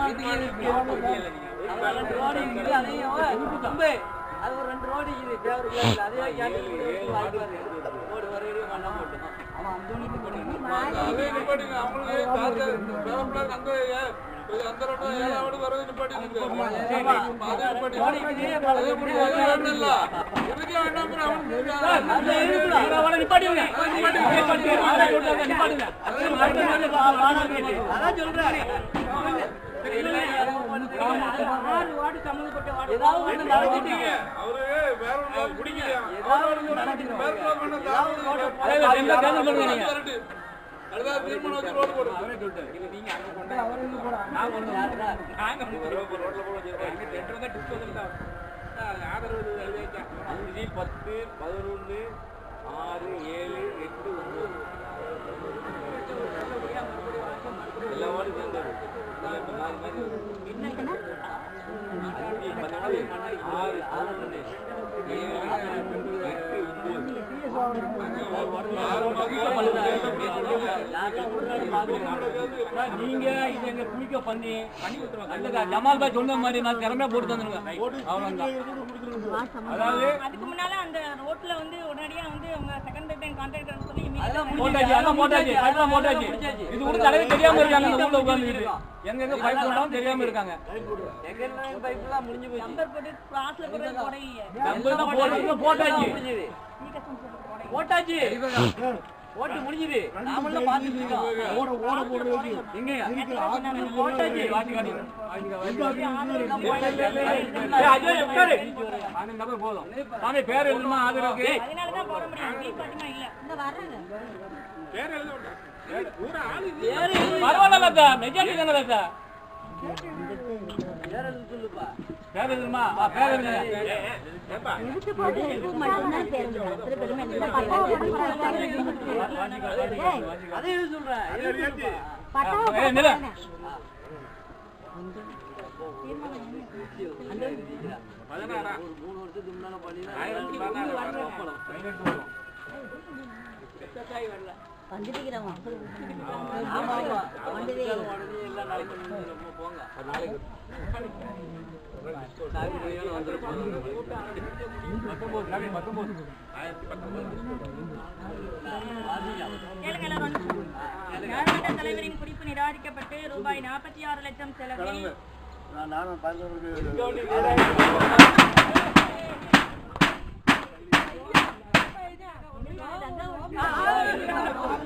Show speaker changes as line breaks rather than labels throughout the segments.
அது ரெண்டு அது ஒரு ரெண்டு ரோடு இருக்குது அதே கேட்டு வாய்ப்பு வருது ரோடு வரையிலே பண்ண மாட்டோம் அவன் அந்தோனிக்கு
அவங்களுக்கு அந்த
அதான் சொல்றேன் ஏதாவது
அஞ்சு பத்து பதினொன்று ஆறு ஏழு எட்டு ஒன்பது எல்லா வார்டும் சேர்ந்தது ஆறு பதினொன்று ஏழு எட்டு ஒன்பது
நீங்க இது எங்க குளிக்க பண்ணி அந்த ஜமால் பாய் சொன்ன மாதிரி நான் திறமையா போட்டு தந்துருங்க அவ்வளவுதான். அதாவது
அதுக்கு முன்னால அந்த ரோட்ல வந்து உடனடியா வந்து உங்க செகண்ட் லைன் கான்ட்ராக்டர் சொல்லி
போட்டாச்சு அதான் போட்டாச்சு அதெல்லாம் போட்டாச்சு. இது கூட தலைவே தெரியாம இருக்காங்க இந்த ஊர்ல உட்கார்ந்துட்டு எங்க எங்க பைப் போட்டாலும் தெரியாம இருக்காங்க.
எங்க முடிஞ்சு
நம்பர் போட்டு கிளாஸ்ல போட்டு
போட்டாச்சு. போட்டாச்சு.
போட்டு முடிஞ்சது. நாமெல்லாம் பார்த்துட்டு இருக்கோம். ஓட ஓட போடுறது எங்க?
வாட்டி அஜய், உட்காரு. சாமி, இந்த மாதிரி போதும் சாமி பேர் எழுதுமா
போட இல்ல இந்த வர்றாங்க
பரவாயில்ல மெஜாரிட்டி தானே
ஜெயிக்கிறா. ஒரு மூணு வருஷத்துக்கு முன்னால ஆமா
நாடாளுமன்ற தலைவரின் குறிப்பு நிராகரிக்கப்பட்டு ரூபாய் நாற்பத்தி ஆறு லட்சம் செலவில் அவங்க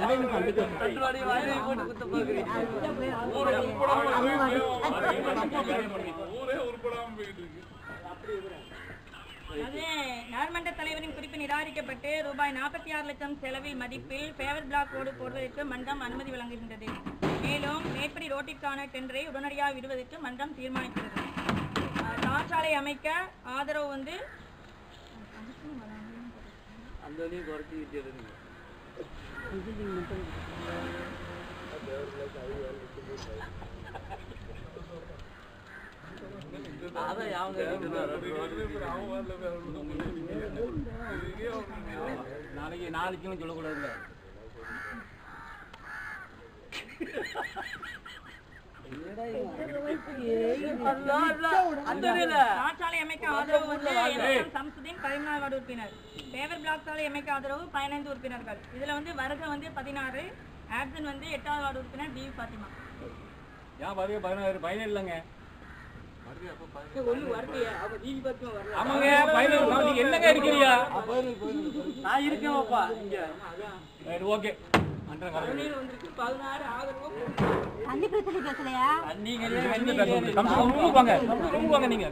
பயந்து
போட்டு குத்த பாக்குறீங்க
நிராகரிக்கப்பட்டு ரூபாய் நாற்பத்தி ஆறு லட்சம் செலவில் மதிப்பில் பேவர் பிளாக் ரோடு போடுவதற்கு மன்றம் அனுமதி வழங்குகின்றது. மேலும் மேற்படி ரோட்டிற்கான டெண்டரை உடனடியாக விடுவதற்கு மன்றம் தீர்மானிக்கிறது. அஹ், தார்ச்சாலை அமைக்க ஆதரவு வந்து
அந்த
நாளைக்கு நாளைக்கும் சொல்லக்கூடாதுல்ல.
சாலை அமைக்க ஆதரவு வந்து சம்சுதீன் பதினாறு உறுப்பினர் பேவர் பிளாக் அமைக்க ஆதரவு பதினைந்து உறுப்பினர்கள். இதுல வந்து வருகை வந்து பதினாறு ஆப்சன் வந்து எட்டாவது வார்டு உறுப்பினர் பி பாத்திமா.
ஏன் பதினாறு? பதினேழு இல்லைங்க ஆமாங்க பைனல் நீங்க என்னங்க இருக்கிறியா
நான் இருக்கேன் பாப்பா இங்க
சரி ஓகே நீங்க